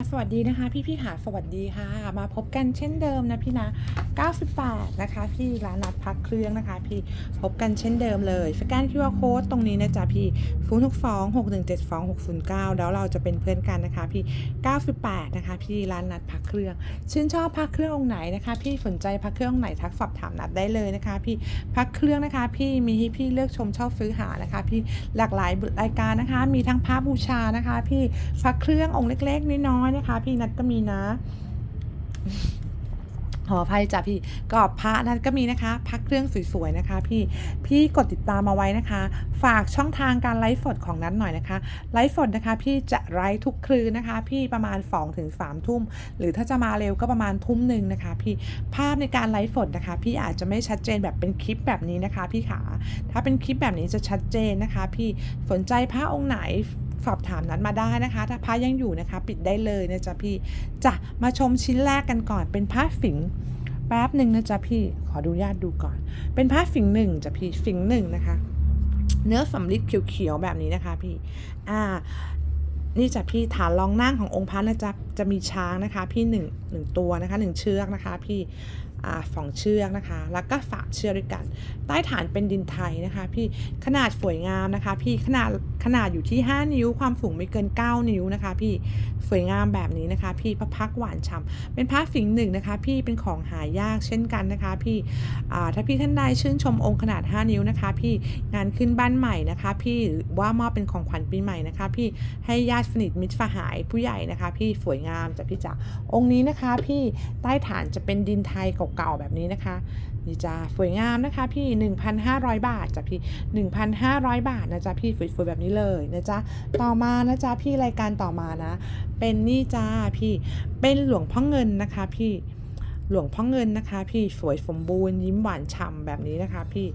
สวัสดีนะคะพี่พี่ๆค่ะสวัสดีค่ะ มาพบกันเช่นเดิมนะพี่นะ 98 นะคะพี่ร้านนัดพักเครื่องนะคะ พี่พบกันเช่นเดิมเลยสแกน QR code ตรงนี้นะจ๊ะพี่ 0 6 2 6 1 7 2 6 0 9 แล้วเราจะเป็นเพื่อนกันนะคะ พี่ 98 นะคะ พี่ร้านนัดพักเครื่อง ชื่นชอบพักเครื่ององค์ไหนนะคะ พี่สนใจพักเครื่ององไหนทักสอบถามนัดได้เลยนะคะ พี่พักเครื่องนะคะ พี่มีให้พี่เลือกชมชอบซื้อหานะคะ พี่หลากหลายรายการนะคะ มีทั้งพระบูชานะคะ พี่พักเครื่ององค์เล็กๆน้อยๆนะคะ พี่นัดก็มีนะขออภัยจ้ะพี่กรอบพระนั้นก็มีนะคะพักเครื่องสวยๆนะคะ พี่พี่กดติดตามมาไว้นะคะ ฝากช่องทางการไลฟ์สดของนัดหน่อยนะคะไลฟ์สดนะคะ พี่จะไลฟ์ทุกคืนนะคะ พี่ประมาณ2อถึงสามทุ่ม หรือถ้าจะมาเร็วก็ประมาณทุ่มหนึ่งนะคะ พี่ภาพในการไลฟ์สดนะคะ พี่อาจจะไม่ชัดเจนแบบเป็นคลิปแบบนี้นะคะ พี่ขาถ้าเป็นคลิปแบบนี้จะชัดเจนนะคะ พี่สนใจพระองค์ไหน สอบถามนัดมาได้นะคะ ถ้าพระยังอยู่นะคะ ปิดได้เลยนะจ๊ะพี่จะมาชมชิ้นแรกกันก่อน เป็นพระฝิ่งแป๊บหนึ่งนะจ๊ะพี่ขอดูญาติดูก่อน เป็นผ้าฝิ่งหนึ่งจ้ะพี่ฝิ่งหนึ่งนะคะ เนื้อสำลิดเขียวๆแบบนี้นะคะพี่อ่านี่จ้ะพี่ฐานรองนั่งขององค์พระนะจ๊ะจะมีช้างนะคะ พี่หนึ่งหนึ่งตัวนะคะหนึ่งเชือกนะคะ พี่ อ่องเชือกนะคะ แล้วก็สาเชือกด้วยกัน ใต้ฐานเป็นดินไทยนะคะ พี่ขนาดสวยงามนะคะ พี่ขนาดขนาดอยู่ที่ 5 นิ้วความสูงไม่เกิน 9 นิ้วนะคะ พี่สวยงามแบบนี้นะคะ พี่พระพักหวานฉ่ำเป็นพระฝิงหนึ่งนะคะ พี่เป็นของหายากเช่นกันนะคะ พี่ถ้าพี่ท่านใดชื่นชมองค์ขนาด 5 นิ้วนะคะ พี่งานขึ้นบ้านใหม่นะคะ พี่หรือว่ามอบเป็นของขวัญปีใหม่นะคะ พี่ให้ญาติสนิทมิตรสหายผู้ใหญ่นะคะ พี่สวยงามจ้ะพี่จ๋าองค์นี้นะคะ พี่ใต้ฐานจะเป็นดินไทยเก่าๆแบบนี้นะคะนี่จ้าสวยงามนะคะพี่ 1,500 บาทจ้ะพี่ 1,500 บาทนะจ๊ะพี่สวยๆแบบนี้เลยนะจ๊ะต่อมานะจ๊ะพี่รายการต่อมานะ เป็นนี่จ้าพี่เป็นหลวงพ่อเงินนะคะพี่หลวงพ่อเงินนะคะ พี่สวยสมบูรณ์ยิ้มหวานฉ่ำแบบนี้นะคะ พี่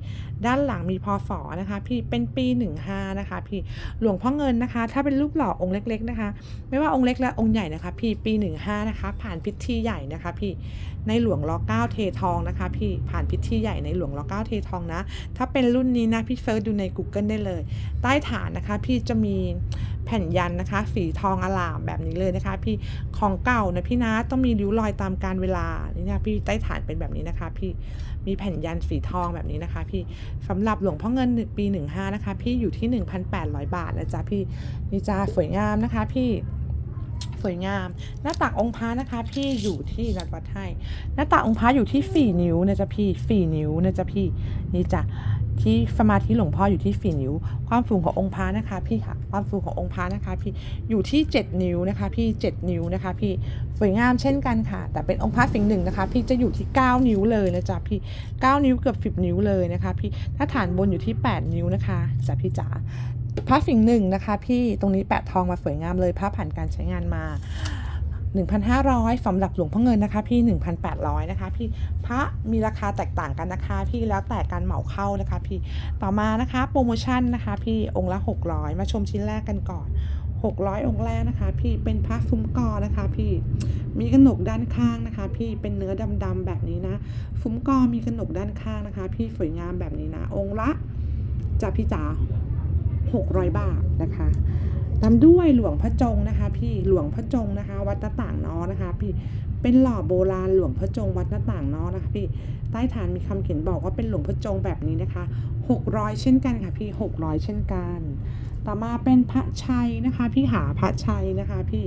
ด้านหลังมีพอฝอนะคะพี่เป็นปี 15 นะคะพี่หลวงพ่อเงินนะคะ ถ้าเป็นรูปหล่อองค์เล็ก ๆนะคะ ไม่ว่าองค์เล็กและองค์ใหญ่นะคะ พี่ปี 15 นะคะ ผ่านพิธีใหญ่นะคะ พี่ในหลวงล้อเก้าเททองนะคะ พี่ผ่านพิธีใหญ่ในหลวงล้อเก้าเททองนะ ถ้าเป็นรุ่นนี้นะพี่เฟิร์สดูใน Google ได้เลย ใต้ฐานนะคะพี่จะมีแผ่นยันนะคะสีทองอลามแบบนี้เลยนะคะ พี่ของเก่านะพี่นะต้องมีริ้วรอยตามการเวลานี่นะพี่ใต้ฐานเป็นแบบนี้นะคะ พี่ มีแผ่นยันสีทองแบบนี้นะคะ พี่สำหรับหลวงพ่อเงินปี 15 นะคะ พี่อยู่ที่ 1,800 บาทนะจ๊ะพี่นี่จ้าสวยงามนะคะ พี่สวยงาม หน้าตักองค์พระนะคะ พี่อยู่ที่รัดวัดให้หน้าตักองค์พระอยู่ที่ 4 นิ้วนะจ๊ะพี่ 4 นิ้วนะจ๊ะพี่นี่จ้ะ ที่สมาธิหลวงพ่ออยู่ที่4นิ้ว ความสูงขององค์พระนะคะพี่ค่ะความสูงขององค์พระนะคะพี่อยู่ที่ 7 นิ้วนะคะ พี่ 7 นิ้วนะคะ พี่สวยงามเช่นกันค่ะ แต่เป็นองค์พระสิ่งหนึ่งนะคะ พี่จะอยู่ที่ 9 นิ้วเลยนะจ๊ะพี่ 9 นิ้วเกือบ 10 นิ้วเลยนะคะ พี่ถ้าฐานบนอยู่ที่ 8 นิ้วนะคะจ้ะพี่จ๋าพระฝิ่งหนึ่งนะคะ พี่ตรงนี้แปะทองมาสวยงามเลยพระผ่านการใช้งานมา 1,500สำหรับหลวงพ่อเงินนะคะ พี่ 1,800 นะคะ พี่พระมีราคาแตกต่างกันนะคะ พี่แล้วแต่การเหมาเข้านะคะ พี่ต่อมานะคะโปรโมชั่นนะคะ พี่องค์ละ 600 มาชมชิ้นแรกกันก่อน600 องค์แรกนะคะ พี่เป็นพระซุ้มกอนะคะ พี่มีกระหนกด้านข้างนะคะ พี่เป็นเนื้อดำๆแบบนี้นะซุ้มกอมีกระหนกด้านข้างนะคะ พี่สวยงามแบบนี้นะ องค์ละจะพี่จ๋า600 บาทนะคะ ตามด้วยหลวงพระจงนะคะ พี่หลวงพระจงนะคะ วัดหน้าต่างน้อนะคะ พี่เป็นหล่อโบราณหลวงพระจงวัดหน้าต่างน้อนะคะ พี่ใต้ฐานมีคำเขียนบอกว่าเป็นหลวงพระจงแบบนี้นะคะ 600 เช่นกันค่ะ พี่ 600 เช่นกัน ต่อมาเป็นพระชัยนะคะ พี่หาพระชัยนะคะ พี่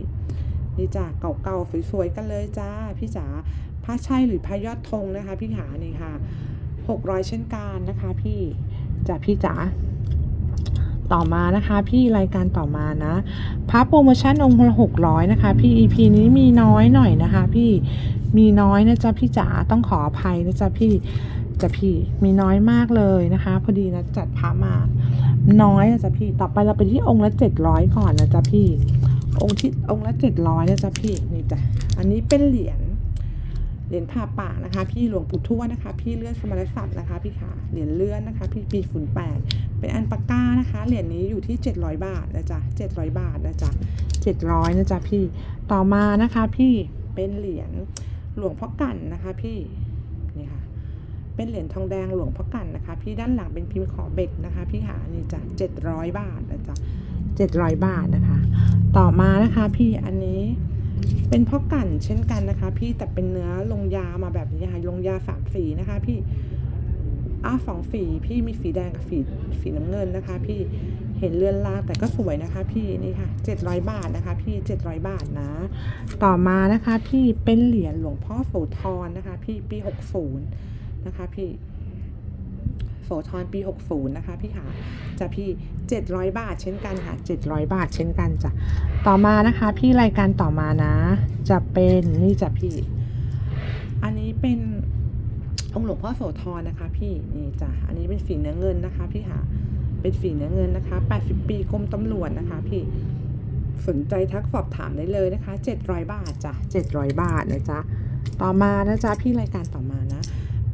นี่จ้ะเก่าๆสวยๆกันเลยจ้าพี่จ๋าพระชัยหรือพระยอดธงนะคะ พี่หานี่ค่ะ600 เช่นกันนะคะ พี่จ้ะพี่จ๋า ต่อมานะคะพี่รายการต่อมานะพระโปรโมชั่นองค์ละหกร้อยนะคะพี่ EP นี้มีน้อยหน่อยนะคะ พี่มีน้อยนะจ๊ะพี่จ๋าต้องขออภัยนะจ๊ะพี่จะพี่มีน้อยมากเลยนะคะ พอดีนะจัดพระมา น้อยนะจ๊ะพี่ต่อไปเราไปที่องค์ละเจ็ดร้อยก่อนนะจ๊ะพี่ องค์ที่องค์ละเจ็ดร้อยนะจ๊ะพี่นี่จ้ะอันนี้เป็นเหรียญ เหรียญผ่าปากนะคะ พี่หลวงปู่ทวดนะคะ พี่เลื่อนสมณศักดิ์นะคะพี่ขาเหรียญเลื่อนนะคะ พี่ปีฝุ่นแปดเป็นอันปากกานะคะ เหรียญนี้อยู่ที่ 700 บาทนะจ๊ะ700 บาทนะจ๊ะ700นะจ๊ะพี่ต่อมานะคะ พี่เป็นเหรียญหลวงพ่อกั่นนะคะพี่นี่ค่ะเป็นเหรียญทองแดงหลวงพ่อกั่นนะคะ พี่ด้านหลังเป็นพิมพ์ขอเบ็ดนะคะ พี่หานี่จ้ะ700 บาทนะจ๊ะ700 บาทนะคะ ต่อมานะคะ พี่อันนี้ เป็นพ่อกั่นเช่นกันนะคะ พี่แต่เป็นเนื้อลงยามาแบบนี้ค่ะลงยาสามสีนะคะพี่อ้าสองสีพี่มีสีแดงกับสีสีน้ำเงินนะคะ พี่เห็นเลือนลางแต่ก็สวยนะคะ พี่นี่ค่ะ700บาทนะคะ พี่700บาทนะ ต่อมานะคะ พี่เป็นเหรียญหลวงพ่อโสธรนะคะ พี่ปี60นะคะ พี่ โสธรปี 60 นะคะพี่ค่ะจะพี่ 700 บาทเช่นกันค่ะ 700 บาทเช่นกันจ้ะต่อมานะคะพี่รายการต่อมานะ จะเป็นนี่จ้ะพี่ อันนี้เป็นองค์หลวงพ่อโสธรนะคะพี่นี่จ้ะอันนี้เป็นฝีเนื้อเงินนะคะพี่ค่ะเป็นฝีเนื้อเงินนะคะ 80 ปีกรมตำรวจนะคะพี่สนใจทักสอบถามได้เลยนะคะ 700 บาทจ้ะ700 บาทนะจ๊ะต่อมานะจ๊ะพี่รายการต่อมานะ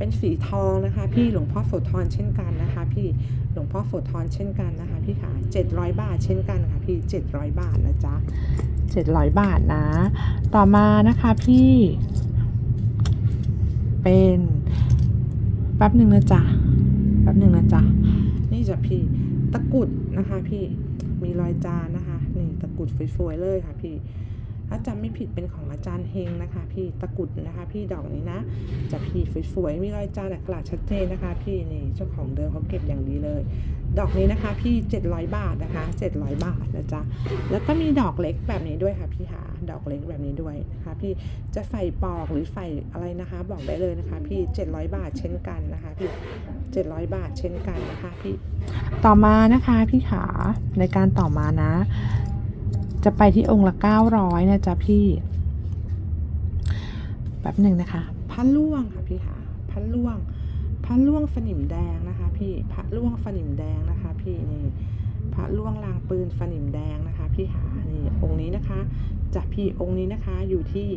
เป็นสีทองนะคะ พี่หลวงพ่อโสธรเช่นกันนะคะ พี่หลวงพ่อโสธรเช่นกันนะคะ พี่ค่ะ700 บาทเช่นกันค่ะพี่ 700 บาทนะจ๊ะ700 บาทนะ ต่อมานะคะพี่ เป็นแป๊บหนึ่งนะจ๊ะแป๊บหนึ่งนะจ๊ะนี่จะพี่ตะกรุดนะคะ พี่มีรอยจานนะคะนี่ตะกรุดสวยๆเลยค่ะพี่ ถ้าจำไม่ผิดเป็นของอาจารย์เฮงนะคะ พี่ตะกรุดนะคะ พี่ดอกนี้นะ จะพี่สวยๆมีรอยจานอักขระชัดเจนนะคะ พี่นี่เจ้าของเดิมเขาเก็บอย่างดีเลย ดอกนี้นะคะ พี่ 700 บาทนะคะ 700 บาทนะจ๊ะแล้วก็มีดอกเล็กแบบนี้ด้วยค่ะพี่หาดอกเล็กแบบนี้ด้วยนะคะ พี่จะใส่ปอกหรือใส่อะไรนะคะ บอกได้เลยนะคะ พี่ 700 บาทเช่นกันนะคะพี่700 บาทเช่นกันนะคะพี่ต่อมานะคะพี่ขาในการต่อมานะ จะไปที่องค์ละ900นะจ๊ะพี่แป๊บหนึ่งนะคะพระล่วงค่ะพี่ขาพระล่วงพระล่วงสนิมแดงนะคะ พี่พระล่วงสนิมแดงนะคะ พี่นี่พระล่วงลางปืนสนิมแดงนะคะ พี่หานี่องค์นี้นะคะจากพี่องค์นี้นะคะอยู่ที่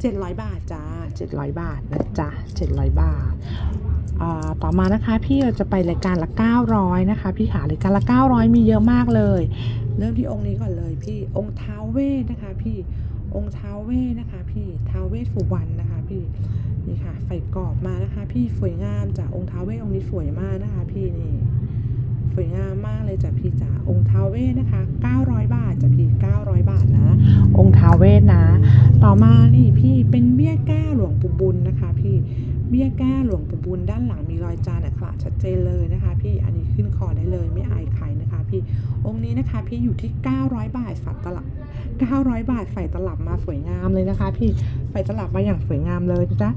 700 บาทจ้า700 บาทนะจ๊ะ700 บาทอ่าต่อมานะคะพี่เราจะไปรายการละ 900 นะคะ พี่ขารายการละ 900 มีเยอะมากเลย เริ่มที่องค์นี้ก่อนเลยพี่องค์ท้าวเวทนะคะ พี่องค์ท้าวเวทนะคะ พี่ท้าวเวทสุวรรณนะคะ พี่นี่ค่ะใส่กรอบมานะคะ พี่สวยงามจากองค์ท้าวเวทองค์นี้สวยมากนะคะ พี่นี่ สวยงามมากเลยจ้ะพี่จ๋าองค์ท้าวเวทนะคะ 900 บาทจ้ะพี่ 900 บาทนะ องค์ท้าวเวทนะ ต่อมานี่พี่เป็นเบี้ยแก้หลวงปู่บุญนะคะ พี่เบี้ยแก้หลวงปู่บุญด้านหลังมีรอยจานอักระชัดเจนเลยนะคะ พี่อันนี้ขึ้นคอได้เลยไม่อายใครนะคะ พี่องค์นี้นะคะพี่อยู่ที่ 900 บาทฝัดตลับ 900 บาทใส่ตลับมาสวยงามเลยนะคะ พี่ใส่ตลับมาอย่างสวยงามเลยจ๊ะ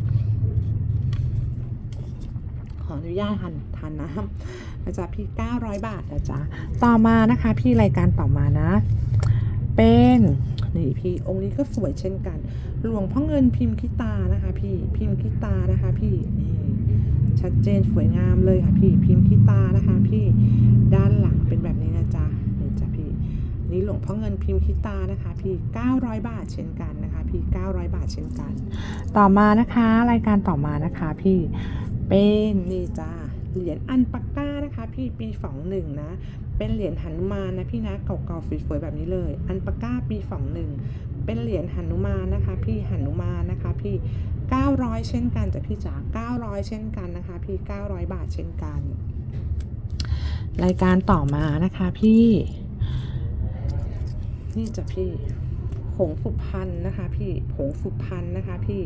ขออนุญาตทานทานน้ำ นะจ๊ะพี่ 900 บาทนะจ๊ะต่อมานะคะพี่รายการต่อมานะ เป็นนี่พี่องค์นี้ก็สวยเช่นกัน หลวงพ่อเงินพิมพ์คิตานะคะ พี่พิมพ์คิตานะคะ พี่นี่ชัดเจนสวยงามเลยค่ะพี่พิมพ์คิตานะคะ พี่ด้านหลังเป็นแบบนี้นะจ๊ะนี่จ้ะพี่นี่หลวงพ่อเงินพิมพ์คิตานะคะ พี่ 900 บาทเช่นกันนะคะ พี่ 900 บาทเช่นกัน ต่อมานะคะ รายการต่อมานะคะ พี่เป็นนี่จ้า เหรียญอันปักก้านะคะ พี่ปีสองหนึ่งนะ เป็นเหรียญหนุมานนะพี่นะเก่าๆสวยๆแบบนี้เลย อันปาก้าปีสองหนึ่งเป็นเหรียญหนุมานนะคะ พี่หนุมานนะคะ พี่ 900 เช่นกันจ้ะพี่จ๋า900 เช่นกันนะคะ พี่ 900 บาทเช่นกัน รายการต่อมานะคะพี่ นี่จ้ะพี่ผงสุพรรณนะคะ พี่ผงสุพรรณนะคะ พี่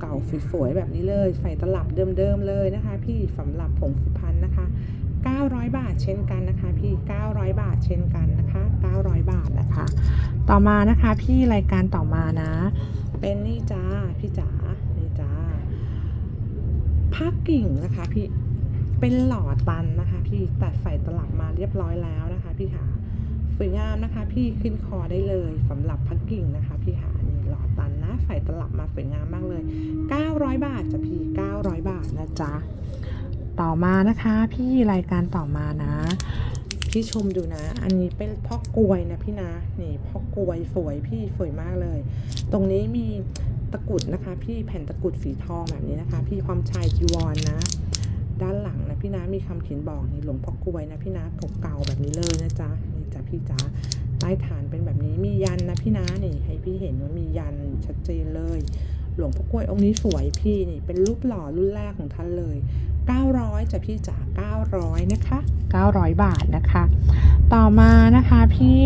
เก่าๆสวยๆแบบนี้เลย ใส่ตลับเดิมๆเลยนะคะ พี่สำหรับผงสุพรรณนะคะ 900 บาทเช่นกันนะคะ พี่ 900 บาทเช่นกันนะคะ 900 บาทนะคะ ต่อมานะคะพี่รายการต่อมานะ เป็นนี่จ้าพี่จ๋านี่จ้าผ้ากิ่งนะคะพี่เป็นหล่อตันนะคะ พี่แต่ใส่ตลับมาเรียบร้อยแล้วนะคะ พี่ขาสวยงามนะคะ พี่ขึ้นคอได้เลยสำหรับพักกิ่งนะคะ พี่ขานี่ะ ใส่ตลับมาสวยงามมากเลย 900 บาทจ้ะพี่ 900 บาทนะจ๊ะ ต่อมานะคะพี่รายการต่อมานะ พี่ชมดูนะ อันนี้เป็นพ่อกลวยนะพี่นะ นี่พ่อกลวยสวยพี่สวยมากเลย ตรงนี้มีตะกรุดนะคะ พี่แผ่นตะกรุดสีทองแบบนี้นะคะ พี่ความชายจีวรนนะ ด้านหลังนะพี่นะมีคำเขียนบอกนี่หลวงพ่อกลวยนะพี่นะเก่าๆแบบนี้เลยนะจ๊ะนี่จ้ะพี่จ๋า ใต้ฐานเป็นแบบนี้มียันนะพี่นะนี่ให้พี่เห็นว่ามียันชัดเจนเลย หลวงพ่อกลวยองค์นี้สวยพี่นี่เป็นรูปหล่อรุ่นแรกของท่านเลย 900จ้ะพี่จ๋า900นะคะ900 บาทนะคะ ต่อมานะคะพี่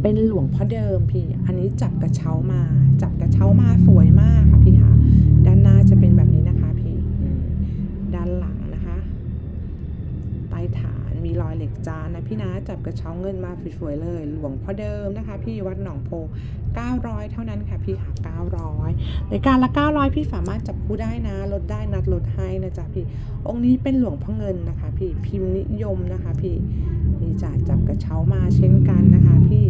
เเป็นหลวงพ่อเดิมพี่ อันนี้จับกระเช้ามา จับกระเช้ามาสวยมากค่ะพี่ค่ะด้านหน้าจะเป็นแบบนี้นะคะ อยเหล็กจานนะพี่นะจับกระเช้าเงินมาสวยๆเลย หลวงพ่อเดิมนะคะ พี่วัดหนองโพ 900 เท่านั้นค่ะพี่ค่ะ900ในการละ 900 พี่สามารถจับคู่ได้นะ ลดได้นัดลดให้นะจ๊ะพี่องค์นี้เป็นหลวงพ่อเงินนะคะ พี่พิมพ์นิยมนะคะ พี่นี่จะจับกระเช้ามาเช่นกันนะคะ พี่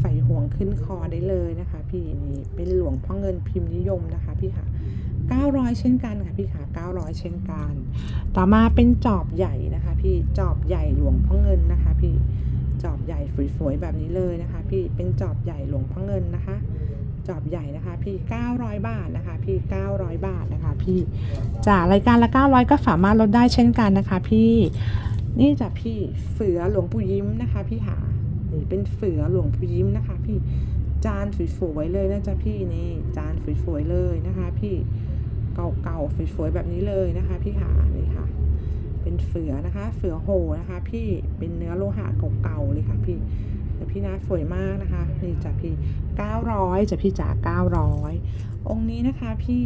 ใส่ห่วงขึ้นคอได้เลยนะคะ พี่นี่เป็นหลวงพ่อเงินพิมพ์นิยมนะคะ พี่ค่ะ 900 เช่นกันค่ะพี่ค่ะ900 เช่นกัน ต่อมาเป็นจอบใหญ่นะคะพี่จอบใหญ่หลวงพ่อเงินนะคะพี่จอบใหญ่สวยๆแบบนี้เลยนะคะ พี่เป็นจอบใหญ่หลวงพ่อเงินนะคะ จอบใหญ่นะคะ พี่ 900 บาทนะคะ พี่ 900 บาทนะคะ พี่จากรายการละ 900 ก็สามารถลดได้เช่นกันนะคะ พี่นี่จ้ะพี่เสือหลวงปู่ยิ้มนะคะ พี่หานี่เป็นเสือหลวงปู่ยิ้มนะคะ พี่จานสวยๆเลยนะจ๊ะพี่นี่จานสวยๆเลยนะคะ พี่ เก่าๆสวยๆแบบนี้เลยนะคะ พี่หานี่ค่ะ เป็นเสือนะคะ เสือโหนะคะ พี่เป็นเนื้อโลหะเก่าๆเลยค่ะ พี่แต่พี่นะสวยมากนะคะ นี่จ้ะพี่900จ้ะพี่จ๋า900 องค์นี้นะคะพี่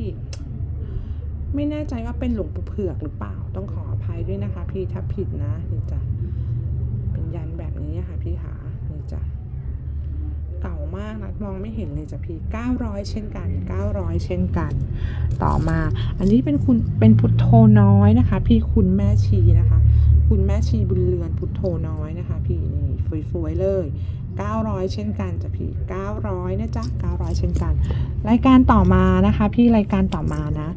ไม่แน่ใจว่าเป็นหลวงปู่เผือกหรือเปล่าต้องขออภัยด้วยนะคะ พี่ถ้าผิดนะนี่จ้ะเป็นยันแบบนี้ค่ะพี่หานี่ะเก่า มากนะมองไม่เห็นเลยจ้ะพี่ 900 เช่นกัน 900 เช่นกัน ต่อมาอันนี้เป็นคุณเป็นพุทโธน้อยนะคะ พี่คุณแม่ชีนะคะ คุณแม่ชีบุญเรือนพุทโธน้อยนะคะ พี่นี่สวยๆเลย 900 เช่นกันจ้ะพี่ 900 นะจ๊ะ 900 เช่นกัน รายการต่อมานะคะ พี่รายการต่อมานะ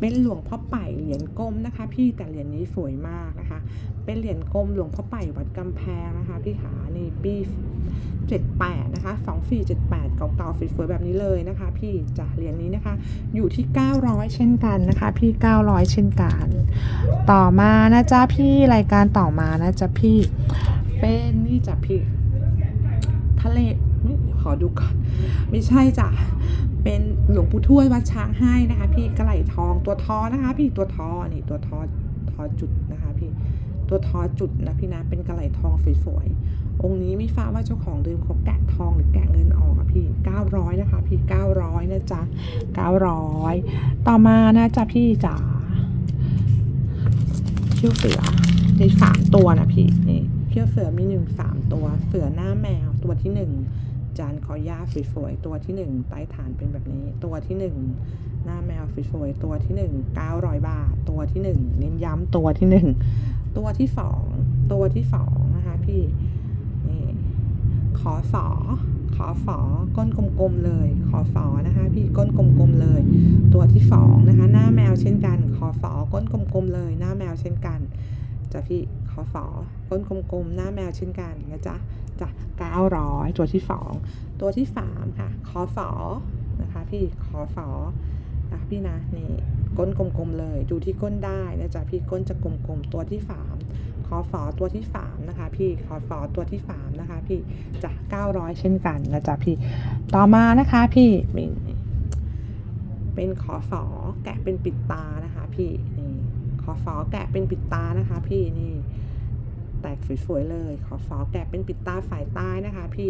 เป็นหลวงพ่อไป่เหรียญกลมนะคะ พี่แต่เหรียญนี้สวยมากนะคะ เป็นเหรียญกลมหลวงพ่อไป่วัดกำแพงนะคะ พี่ขานี่ปี 78นะคะ2478 เก่าๆสวยๆแบบนี้เลยนะคะ พี่จ้ะเหรียญนี้นะคะ อยู่ที่ 900 เช่นกันนะคะ พี่ 900 เช่นกัน ต่อมานะจ๊ะพี่รายการต่อมานะจ๊ะพี่เป็นนี่จ้ะพี่ ทะเลขอดูก่อน ไม่ใช่จ้ะเป็นหลวงปู่ทวดวัดช้างให้นะคะ พี่กระไหลทองตัวทอนะคะ พี่ตัวทอนี่ตัวทอทอจุดนะคะ พี่ตัวทอจุดนะพี่นะเป็นกระไหลทองสวยๆ องค์นี้ไม่ทราบว่าเจ้าของเดิมเขาแกะทองหรือแกะเงินออกอะพี่ 900 นะคะ พี่ 900 นะจ๊ะ 900 ต่อมานะจ๊ะพี่จ๋าเขี้ยวเสือในสามตัวนะพี่นี่เขี้ยวเสือมีหนึ่งสามตัว เสือหน้าแมวตัวที่หนึ่งจานขอย่าสวยๆตัวที่หนึ่งใต้ฐานเป็นแบบนี้ ตัวที่หนึ่งหน้าแมวสวยๆตัวที่หนึ่งเก้าร้อยบาท ตัวที่หนึ่งเน้นย้ำตัวที่หนึ่งตัวที่สองตัวที่สองนะคะพี่ ขอฝอขอฝอก้นกลมๆเลย ขอฝอนะคะ พี่ก้นกลมๆเลย ตัวที่สองนะคะ หน้าแมวเช่นกัน ขอฝอก้นกลมๆเลย หน้าแมวเช่นกันจ้ะพี่ขอฝอก้นกลมๆหน้าแมวเช่นกันนะจ๊ะจ้ะ900ตัวที่2ตัวที่3ค่ะคอฝอนะคะพี่คอฝอนะพี่นะนี่ก้นกลมๆเลย ดูที่ก้นได้นะจ๊ะพี่ก้นจะกลมๆตัวที่3 คอฝอตัวที่3นะคะพี่คอฝอตัวที่3นะคะพี่จ้ะ900 เช่นกันนะจ๊ะพี่ต่อมานะคะพี่เป็นเป็นขอฝอแกะเป็นปิดตานะคะพี่นี่ขอฝอแกะเป็นปิดตานะคะพี่นี่แตกสวยๆเลย ขอฝอแกะเป็นปิดตาฝ่ายใต้นะคะ พี่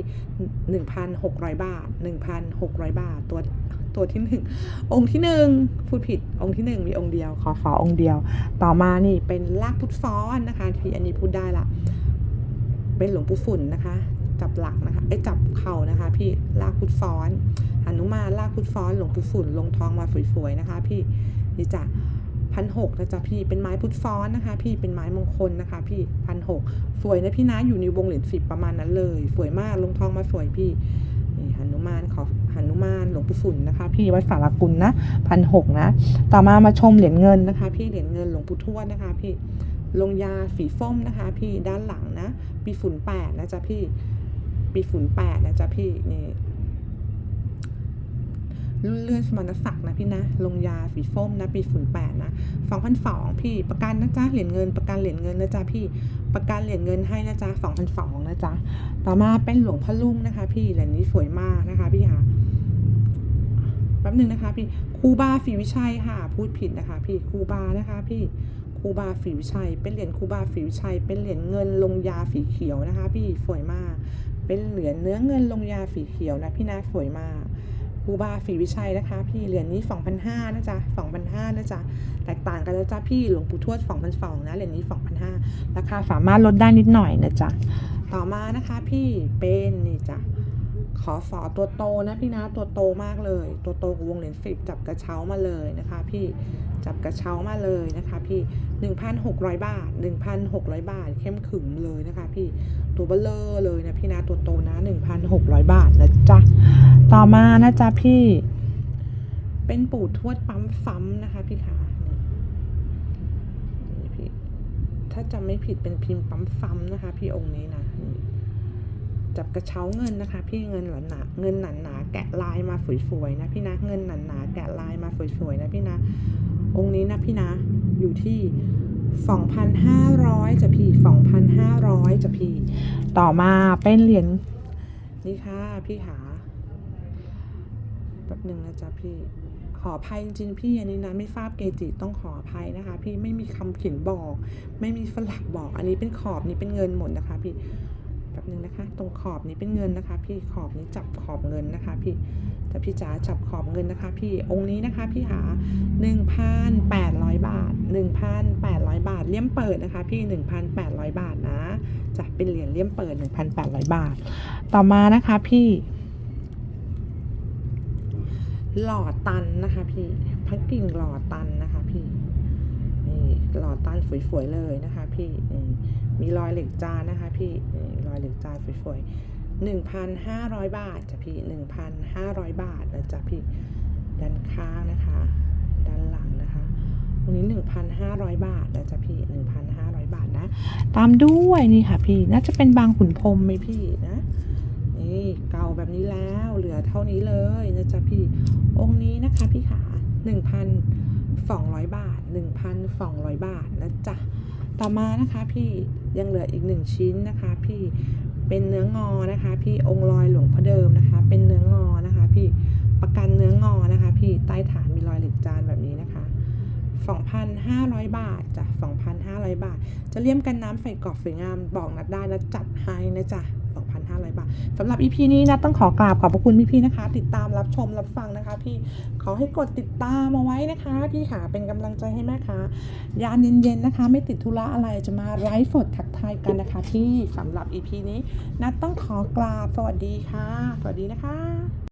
1,600 บาท 1,600 บาท ตัวตัวที่หนึ่งองค์ที่หนึ่งพูดผิด องค์ที่หนึ่งมีองค์เดียวขอฝอองค์เดียว ต่อมานี่เป็นลากพุทธฟ้อนนะคะพี่อันนี้พูดได้ละ เป็นหลวงปู่ฝุ่นนะคะ จับหลักนะคะไอ้จับเข่านะคะ พี่ลากพุทธฟ้อนหนุมานลากพุทธฟ้อนหลวงปู่ฝุ่นลงทองมาสวยๆนะคะ พี่นี่จ้ะพันหกนะจ๊ะพี่เป็นไม้พุทธฟ้อนนะคะ พี่เป็นไม้มงคลนะคะ พี่พันหกสวยนะพี่นะอยู่ในวงเหรียญสิบประมาณนั้นเลย สวยมากลงทองมาสวยพี่นี่หนุมานขอ หนุมานหลวงปู่ฝุ่นนะคะ พี่วัดสารกุลนะพันหกนะ ต่อมามาชมเหรียญเงินนะคะ พี่เหรียญเงินหลวงปู่ทวดนะคะ พี่ลงยาสีส้มนะคะ พี่ด้านหลังนะปีฝุ่นแปดนะจ๊ะพี่ปีฝุ่นแปดนะจ๊ะพี่นี่รุ่นเลื่อนสมณศักดิ์นะพี่นะ ลงยาสีส้มนะ ปีฝุ่นแปดนะสองพันสองพี่ประกันนะจ๊ะ เหรียญเงิน ประกันเหรียญเงินนะจ๊ะพี่ ประกันเหรียญเงินให้นะจ๊ะสองพันสองนะจ๊ะ ต่อมาเป็นหลวงพ่อลุ่งนะคะ พี่เหรียญนี้สวยมากนะคะพี่ค่ะ ป๊บหนึ่งนะคะพี่ครูบาศรีวิชัยค่ะ พูดผิดนะคะ พี่ครูบานะคะพี่ครูบาศรีวิชัย เป็นเหรียญครูบาศรีวิชัย เป็นเหรียญเงินลงยาสีเขียวนะคะ พี่สวยมาก เป็นเหรียญเนื้อเงินลงยาสีเขียวนะพี่นะสวยมากครูบาศรีวิชัยนะคะ พี่เหรียญนี้2,500นะจ๊ะ2,500นะจ๊ะแตกต่างกันแล้วจ้ะพี่หลวงปู่ทวด2,200นะเหรียญนี้2,500ราคาสามารถลดได้นิดหน่อยนะจ๊ะต่อมานะคะพี่เป็นนี่จ้ะ ขอฝอตัวโตนะพี่นะตัวโตมากเลย ตัวโตกับวงเหรียญสิบจับกระเช้ามาเลยนะคะพี่จับกระเช้ามาเลยนะคะพี่1,600บาท1,600บาท เข้มขึงเลยนะคะพี่ตัวเบลเลอร์เลยนะพี่นะตัวโตนะ1,600บาทนะจ๊ะต่อมานะจ๊ะพี่ เป็นปู่ทวดปั๊มซ้ำนะคะพี่ขาถ้าจำไม่ผิดเป็นพิมพ์ปั๊มซ้ำนะคะ พี่องค์นี้นะ จับกระเช้าเงินนะคะ พี่เงินหนาหนาเงินหนาหนาแกะลายมาสวยๆนะพี่นะเงินหนาหนาแกะลายมาสวยๆนะพี่นะ องค์นี้นะพี่นะอยู่ที่2,500จะพี่2,500จะพี่ ต่อมาเป็นเหรียญนี่ค่ะพี่ขาแป๊บหนึ่งนะจ๊ะพี่ขออภัยจริงๆพี่อันนี้นะไม่ทราบเกจิต้องขออภัยนะคะ พี่ไม่มีคำเขียนบอก ไม่มีฝลักบอก อันนี้เป็นขอบนี้เป็นเงินหมดนะคะ พี่ ป๊บนึงนะคะ ตรงขอบนี้เป็นเงินนะคะ พี่ขอบนี้จับขอบเงินนะคะ พี่แต่พี่จ๋าจับขอบเงินนะคะ พี่องค์นี้นะคะ พี่หา 1,800 บาท 1,800 บาทเลี่ยมเปิดนะคะ พี่ 1,800 บาทนะจะเป็นเหรียญเลี่ยมเปิด 1,800 บาท ต่อมานะคะพี่หล่อตันนะคะพี่พักกิ่งหล่อตันนะคะพี่นี่หล่อตันสวยๆเลยนะคะ พี่นี่ มีรอยเหล็กจานนะคะพี่รอยเหล็กจานสวยๆหนึ่งพันห้าร้อยบาทจ้ะพี่หนึ่งพันห้าร้อยบาทนะจ๊ะพี่ ด้านข้างนะคะ ด้านหลังนะคะวันนี้หนึ่งพันห้าร้อยบาทนะจ๊ะพี่หนึ่งพันห้าร้อยบาทนะ ตามด้วยนี่ค่ะพี่ น่าจะเป็นบางขุนพรมไหมพี่นะ นี่เก่าแบบนี้แล้วเหลือเท่านี้เลยนะจ๊ะพี่ องค์นี้นะคะพี่ขา1,200 บาท 1,200 บาทนะจ๊ะ ต่อมานะคะพี่ยังเหลืออีกหนึ่งชิ้นนะคะ พี่เป็นเนื้องอนะคะ พี่องค์ลอยหลวงพ่อเดิมนะคะ เป็นเนื้องอนะคะ พี่ประกันเนื้องอนะคะ พี่ใต้ฐานมีรอยเหล็กจานแบบนี้นะคะ 2,500 บาทจ้ะ2,500 บาท จะเลี่ยมกันน้ำใส่กรอบสวยงามบอกนัดได้นะจัดให้นะจ๊ะ สำหรับ EP นี้นะต้องขอกราบขอบพระคุณพี่ๆนะคะ ติดตามรับชมรับฟังนะคะ พี่ขอให้กดติดตามเอาไว้นะคะ พี่ค่ะเป็นกำลังใจให้แม่ค่ะยามเย็นๆนะคะ ไม่ติดธุระอะไรจะมาไลฟ์สดทักทายกันนะคะพี่สำหรับ EP นี้นัดต้องขอกราบสวัสดีค่ะ สวัสดีนะคะ